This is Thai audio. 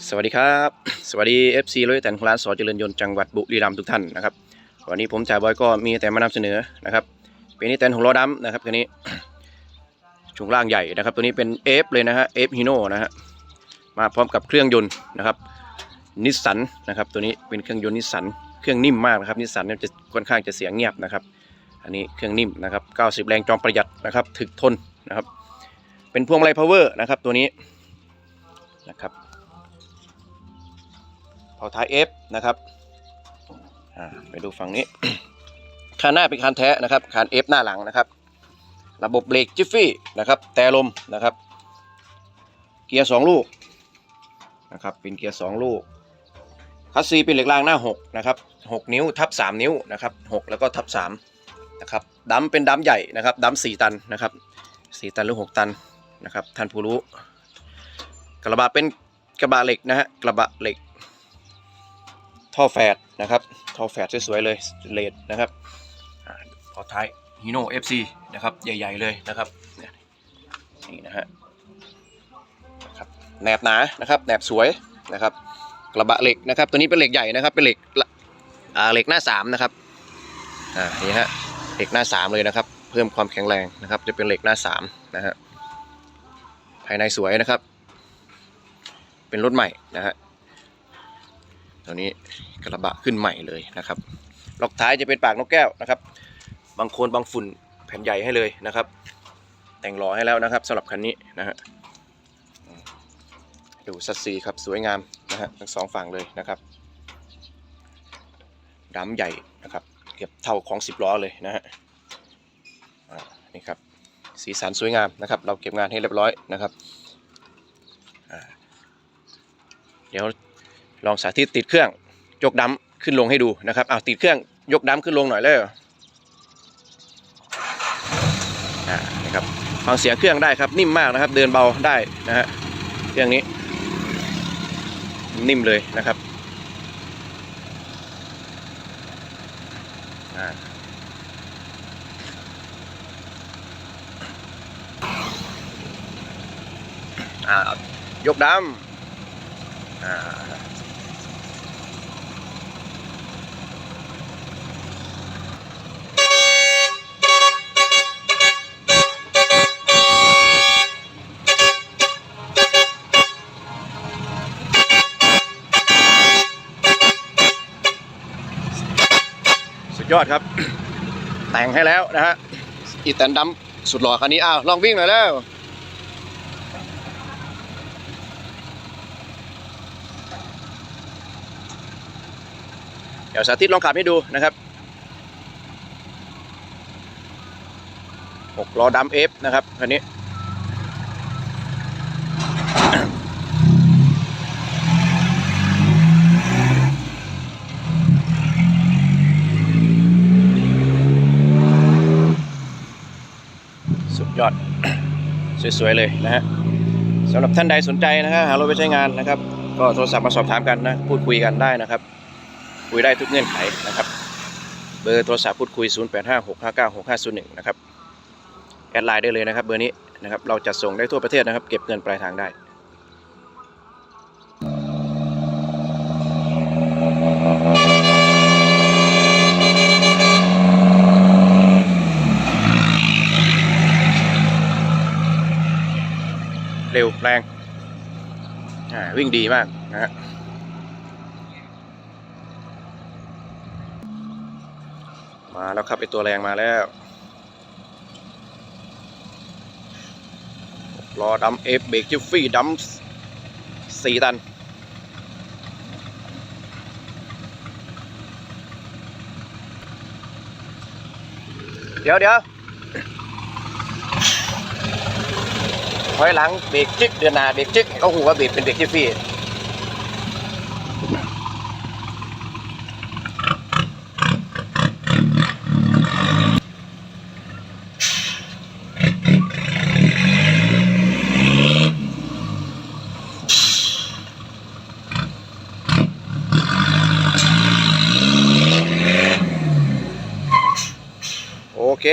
สวัสดีครับ สวัสดี FC รถแต่งของร้านสอเจริญยนต์จังหวัดบุรีรัมย์ทุกท่านนะครับวันนี้ผมจ่าบอยก็มีแต่มานำเสนอนะครับเป็นนี่แตนของล้อดำนะครับคันนี้ช่วงล่างใหญ่นะครับ ตัวนี้เป็น F เลยนะฮะ F Hino นะฮะมาพร้อมกับเครื่องยนต์นะครับนิสสันนะครับตัวนี้เป็นเครื่องยนต์นิสสันเครื่องนิ่มมากนะครับนิสสันเนี่ยจะค่อนข้างจะเสียงเงียบนะครับอันนี้เครื่องนิ่มนะครับ90 แรงจอมประหยัดนะครับถึกทนนะครับเป็นพวงมาลัยพาวเวอร์นะครับตัวนี้นะครับ เผาท้าย F นะครับอ่าไปดูฝั่งนี้ คานหน้าเป็นคานแท้นะครับคาน F หน้าหลังนะครับ ระบบเบรกจิฟฟี่นะครับ แต่ลมนะครับ เกียร์สองลูกนะครับเป็นเกียร์สองลูกคัสซีเป็นเหล็กรางหน้า6นะครับ6นิ้วทับ 3 นิ้วนะครับ6แล้วก็ทับ3นะครับดัมเป็นดัมใหญ่นะครับดัม4ตันนะครับ4ตันหรือ 6 ตันนะครับท่านผู้รู้ กระบะเป็นกระบะเหล็กนะฮะกระบะเหล็ก ท่อแฟดนะครับท่อแฟดสวยๆเลยเลดนะครับอ่าต่อท้ายฮีโน่ FC นะครับใหญ่ ๆเลยนะครับนี่นะฮะนะครับแหนบหนานะครับแหนบสวยนะครับกระบะเหล็กนะครับ ตัวนี้เป็นเหล็กใหญ่นะครับเป็นเหล็กอ่าเหล็กหน้าสามนะครับอ่านี่ฮะเหล็กหน้าสามเลยนะครับ เพิ่มความแข็งแรงนะครับ จะเป็นเหล็กหน้าสามนะฮะภายในสวยนะครับ เป็นรถใหม่นะฮะ ตัวนี้กระบะขึ้นใหม่เลยนะครับล็อกท้ายจะเป็นปากนกแก้วนะครับ บางโคนบางฝุ่นแผ่นใหญ่ให้เลยนะครับ แต่งหล่อให้แล้วนะครับสำหรับคันนี้นะฮะอืมดูสัดสีครับสวยงามนะฮะทั้งสองฝั่งเลยนะครับดำใหญ่นะครับเก็บเท่าของ 10ล้อเลยนะฮะอ่านี่ครับสีสันสวยงามนะครับ เราเก็บงานให้เรียบร้อยนะครับเดี๋ยว ลองสาธิตติดเครื่องยกดัมขึ้นลงให้ดูนะครับเอาติดเครื่องยกดัมขึ้นลงหน่อยเลยนะครับฟังเสียงเครื่องได้ครับนิ่มมากนะครับ เดินเบาได้นะฮะเครื่องนี้ นิ่มเลยนะครับยกดัมอ่า ยอดครับ แต่งให้แล้วนะฮะอีแตนดัมสุดหล่อคันนี้อ้าวลองวิ่งหน่อยแล้วเดี๋ยวสาธิตลองขับให้ดูนะครับหกล้อดัมเอฟนะครับคันนี้ ยอดสวยๆเลยนะฮะสำหรับท่านใดสนใจนะครับหารถไปใช้งานนะครับ ก็โทรศัพท์มาสอบถามกันนะพูดคุยกันได้นะครับ คุยได้ทุกเงื่อนไขนะครับ เบอร์โทรศัพท์พูดคุย 0856596501 นะครับแอดไลน์ได้เลยนะครับ เบอร์นี้นะครับเราจะส่งได้ทั่วประเทศนะครับ เก็บเงินปลายทางได้ ร็วแรงวิ่งดีมากนะฮะมาแล้วครับไอตัวแรงมาแล้วรอดัมเอฟเบรกจิฟฟี่ดัมสี่ตัน เดี๋ยวเดี๋ยว อยหลังเบรกจิ๊กเดือนนาเบรกจิ๊กเขาหูว่าเบรกเป็นเบรกจิ๊กฟรีโอเค